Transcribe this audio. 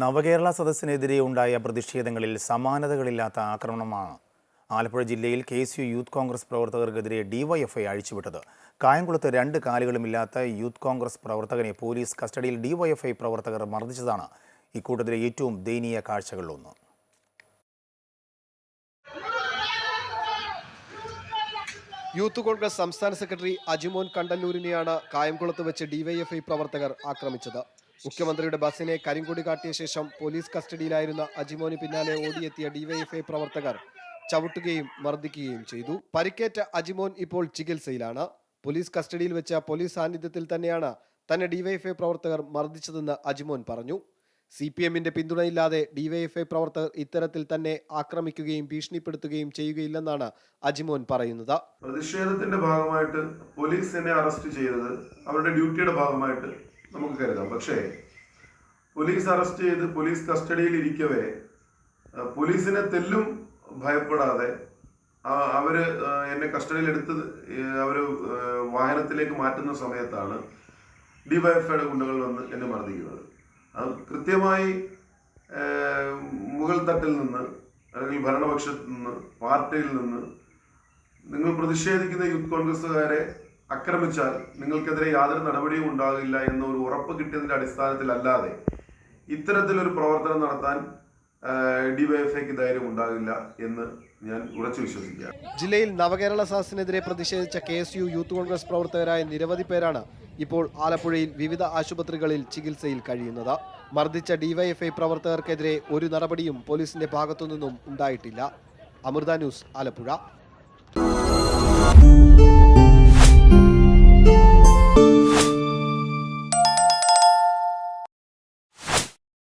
നവകേരള സദസ്സിനെതിരെ ഉണ്ടായ പ്രതിഷേധങ്ങളിൽ സമാനതകളില്ലാത്ത ആക്രമണമാണ് ആലപ്പുഴ ജില്ലയിൽ K S U youth congress പ്രവർത്തകർക്കെതിരെ DYFI അഴിച്ചുവിട്ടത്. കായംകുളത്ത് രണ്ട് കാലുകളുമില്ലാത്ത യൂത്ത് കോൺഗ്രസ് പ്രവർത്തകനെ പോലീസ് കസ്റ്റഡിയിൽ ഡിവൈഎഫ്ഐ പ്രവർത്തകർ മർദ്ദിച്ചതാണ്. ഇക്കൂട്ടത്തിലെ ഏറ്റവും ദയനീയ കാഴ്ചകളിലൊന്ന്. യൂത്ത് കോൺഗ്രസ് സംസ്ഥാന സെക്രട്ടറി അജിമോൻ കണ്ടല്ലൂരിനെയാണ് കായംകുളത്ത് വെച്ച് ഡിവൈഎഫ്ഐ പ്രവർത്തകർ ആക്രമിച്ചത്. മുഖ്യമന്ത്രിയുടെ ബസ്സിനെ കരിങ്കൊടി കാട്ടിയ ശേഷം പോലീസ് കസ്റ്റഡിയിലായിരുന്ന അജിമോന് പിന്നാലെ ഓടിയെത്തിയ ഡിവൈഎഫ്ഐ പ്രവർത്തകർ ചവിട്ടുകയും മർദ്ദിക്കുകയും ചെയ്തു. പരിക്കേറ്റ അജിമോൻ ഇപ്പോൾ ചികിത്സയിലാണ്. പോലീസ് കസ്റ്റഡിയിൽ വെച്ച പോലീസ് സാന്നിധ്യത്തിൽ തന്നെയാണ് തന്നെ ഡിവൈഎഫ്ഐ പ്രവർത്തകർ മർദ്ദിച്ചതെന്ന് അജിമോൻ പറഞ്ഞു. സി പി എമ്മിന്റെ പിന്തുണയില്ലാതെ ഡിവൈഎഫ്ഐ പ്രവർത്തകർ ഇത്തരത്തിൽ തന്നെ ആക്രമിക്കുകയും ഭീഷണിപ്പെടുത്തുകയും ചെയ്യുകയില്ലെന്നാണ് അജിമോൻ പറയുന്നത്. പ്രതിഷേധത്തിന്റെ ഭാഗമായിട്ട് പോലീസ് തന്നെ അറസ്റ്റ് ചെയ്തത് അവരുടെ ഡ്യൂട്ടിയുടെ ഭാഗമായിട്ട് നമുക്ക് കരുതാം. പക്ഷേ പോലീസ് അറസ്റ്റ് ചെയ്ത് പോലീസ് കസ്റ്റഡിയിൽ ഇരിക്കവേ പോലീസിനെ തെല്ലും ഭയപ്പെടാതെ അവർ എന്നെ കസ്റ്റഡിയിൽ എടുത്ത് ആ, വാഹനത്തിലേക്ക് മാറ്റുന്ന സമയത്താണ് ഡിവൈഎഫ്ഐയുടെ ഗുണ്ടകൾ വന്ന് എന്നെ മർദ്ദിക്കുന്നത്. അത് കൃത്യമായി മുകൾ തട്ടിൽ നിന്ന് അല്ലെങ്കിൽ ഭരണപക്ഷത്തു നിന്ന് പാർട്ടിയിൽ നിന്ന് നിങ്ങൾ പ്രതിഷേധിക്കുന്ന യൂത്ത് കോൺഗ്രസ്സുകാരെ ആക്രമിച്ചാൽ നിങ്ങൾക്കെതിരെ യാതൊരു നടപടിയും ഉണ്ടാകില്ല എന്ന ഒരു ഉറപ്പ് കിട്ടിയതിന്റെ അടിസ്ഥാനത്തിലല്ലാതെ ഇത്തരത്തിലൊരു പ്രവർത്തനം നടത്താൻ ഡിവൈഎഫ്ഐക്ക് ധൈര്യം ഉണ്ടാകില്ല എന്ന് ഞാൻ ഉറച്ചു വിശ്വസിക്കുക ജില്ലയിൽ നവകേരള സദസ്സിനെതിരെ പ്രതിഷേധിച്ച K S U youth Congress പ്രവർത്തകരായ നിരവധി പേരാണ് ഇപ്പോൾ ആലപ്പുഴയിൽ വിവിധ ആശുപത്രികളിൽ ചികിത്സയിൽ കഴിയുന്നത്. മർദ്ദിച്ച ഡിവൈഎഫ്ഐ പ്രവർത്തകർക്കെതിരെ ഒരു നടപടിയും പോലീസിന്റെ ഭാഗത്തുനിന്നും ഉണ്ടായിട്ടില്ല. അമൃത ന്യൂസ് ആലപ്പുഴ.